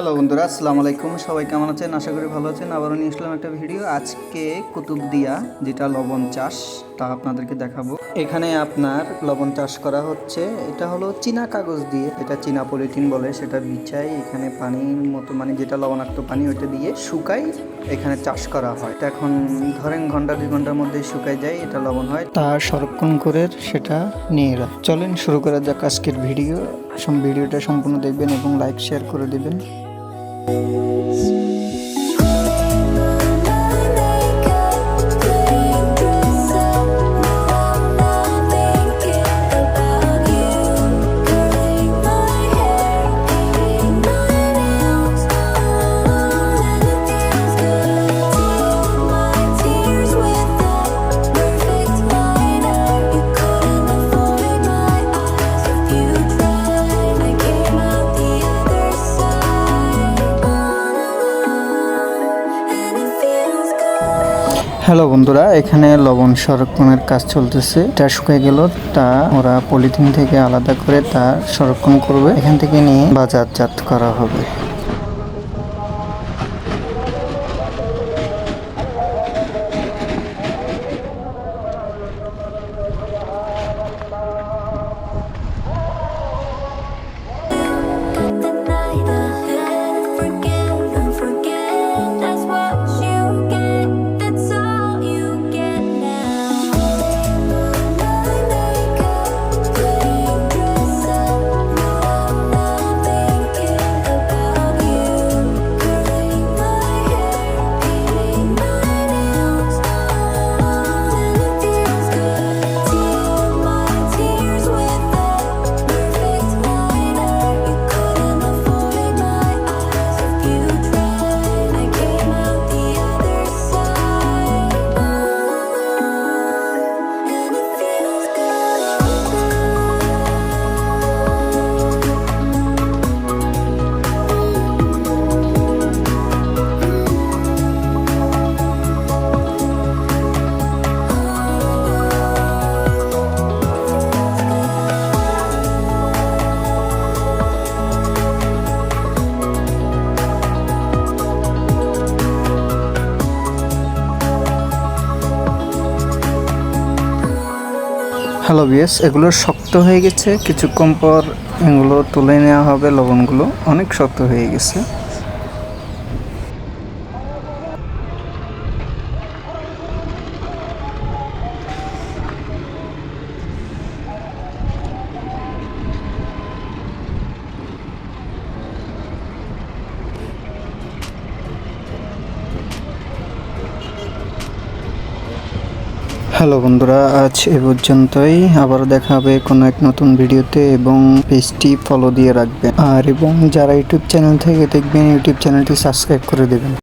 Hello বন্ধুরা, আসসালামু আলাইকুম। সবাই কেমন আছেন? আশা করি ভালো আছেন। আবারও নিয়ে আসলাম একটা ভিডিও। আজকে কুতুবদিয়া, যেটা লবণ চাষ, তা আপনাদেরকে দেখাবো। এখানে আপনার লবণ চাষ করা হচ্ছে। এটা হলো চীনা কাগজ দিয়ে। এটা চীনা পলিথিন বলে, সেটা বিছাই এখানে পানির মতো মানে যেটা লবণাক্ত পানি, ওইটা দিয়ে শুকাই এখানে চাষ করা হয়। এটা এখন ধরেন ঘণ্টা, দুই ঘণ্টার মধ্যে শুকাই যায়, এটা লবণ হয়। তা সংরক্ষণ করে সেটা নিয়ে রাখ চলেন শুরু করা যাক আজকের ভিডিও। ভিডিওটা সম্পূর্ণ দেখবেন এবং লাইক, শেয়ার করে দেবেন। eyes. হ্যালো বন্ধুরা, এখানে লবণ সংরক্ষণের কাজ চলতেছে। এটা শুকিয়ে গেল, তা ওরা পলিথিন থেকে আলাদা করে তা সংরক্ষণ করবে। এখান থেকে নিয়ে বাজারজাত করা হবে। হ্যালো বিএস এগুলো শক্ত হয়ে গেছে। কিছুক্ষণ পর এগুলো তুলে নেওয়া হবে লবণগুলো। অনেক শক্ত হয়ে গেছে। হ্যালো বন্ধুরা, আজ এ পর্যন্তই। আবার দেখা হবে কোনো এক নতুন ভিডিওতে এবং পেজটি ফলো দিয়ে রাখবেন। আর এবং যারা ইউটিউব চ্যানেল থেকে দেখবেন, ইউটিউব চ্যানেলটি সাবস্ক্রাইব করে দেবেন।